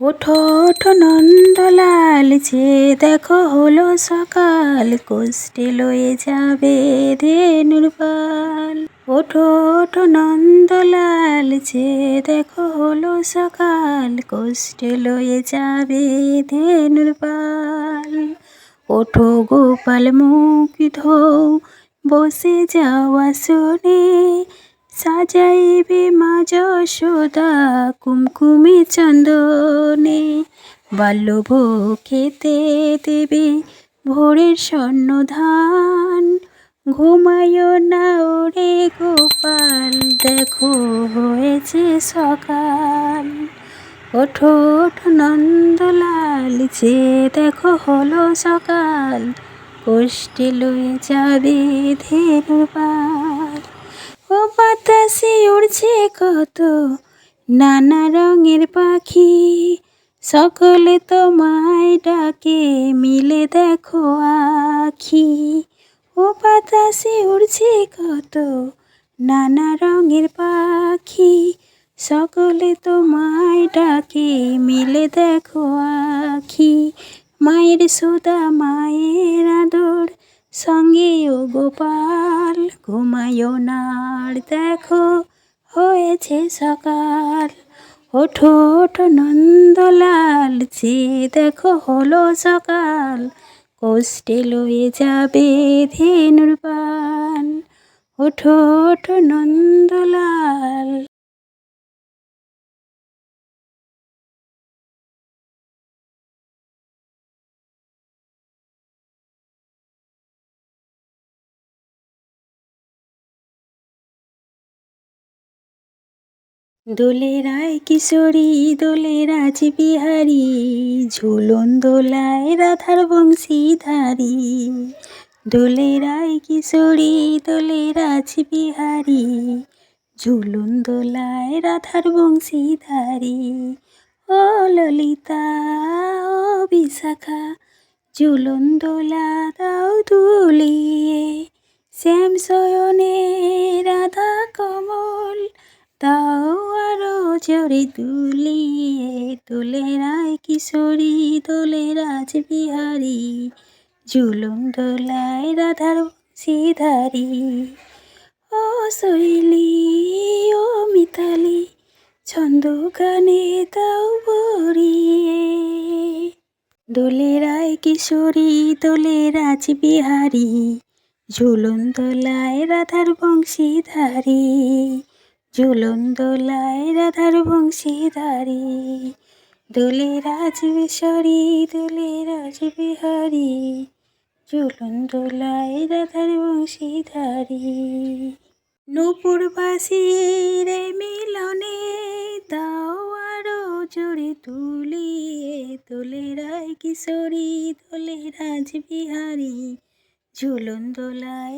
ওঠো ওঠো নন্দলাল, যে দেখো হলো সকাল, কোষ্টে লয়ে যাবে ধেনুর পাল। ওঠো ওঠো নন্দলাল, যে দেখো হলো সকাল, কোষ্টে লয়ে যাবে ধেনুর পাল। ওঠো গোপাল মুখ ধৌ, বসে যাওয়া শুনে সাজাইবে মা যশোদা কুমকুমে চন্দনে। বাল্যভ খেতে দেবে ভোরের স্বর্ণ ধান ঘুমায় না ওরে গোপাল, দেখো হয়েছে সকাল। ওঠো নন্দলাল, যে দেখো হলো সকাল। কোষ্টে লয়ে যাবে ধেনুর পাল ও বাতাসে উড়ছে কত নানা রঙের পাখি। সকলে তোমায় ডাকে, মিলে দেখো আখি। ও বাতাসে উড়ছে কত নানা রঙের পাখি। সকলে তোমায় ডাকে, মিলে দেখো আখি। মায়ের সুদা, মায়ের আদর, সঙ্গে ও গোপাল। ঘুমায়ো নার দেখো হয়েছে সকাল। ওঠো ওঠো নন্দলাল, যে দেখো হলো সকাল। কষ্টে লয়ে যাবে ধেনুর পান ওঠো ওঠো নন্দলাল দোলে রায় কিশোরী দোলে রাজবিহারী ঝুলন দোলায় রাধার বংশীধারী। দোলে রায় কিশোরী দোলে রাজবিহারী ঝুলন দোলায় রাধার বংশীধারী। ও ললিতা, ও বিশাখা ঝুলন দোলা দাও দুলিয়ে শ্যাম শয়নে রাধা কমল তাও জোরে দুলিয়ে দোলে রায় কিশোরী, দোলে রাজবিহারী। ঝুলন দোলায় রাধার বংশীধারী। ও শৈলী, ও মিতালি, ছন্দ গানে দাও বরিয়ে দোলে রায় কিশোরী, দোলে রাজবিহারী। ঝুলন দোলায় রাধার বংশীধারী। ঝুলন দোলায় রাধার বংশীধারী। দোলে রাজবেশ্বরী দোলে রাজবিহারী। ঝুলন দোলায় রাধার বংশীধারী। নূপুরবাসীর মিলনে দাও আরও জোরে তুলিয়ে, দোলে রায় কিশোরী দোলে রাজবিহারী। ঝুলন দোলায়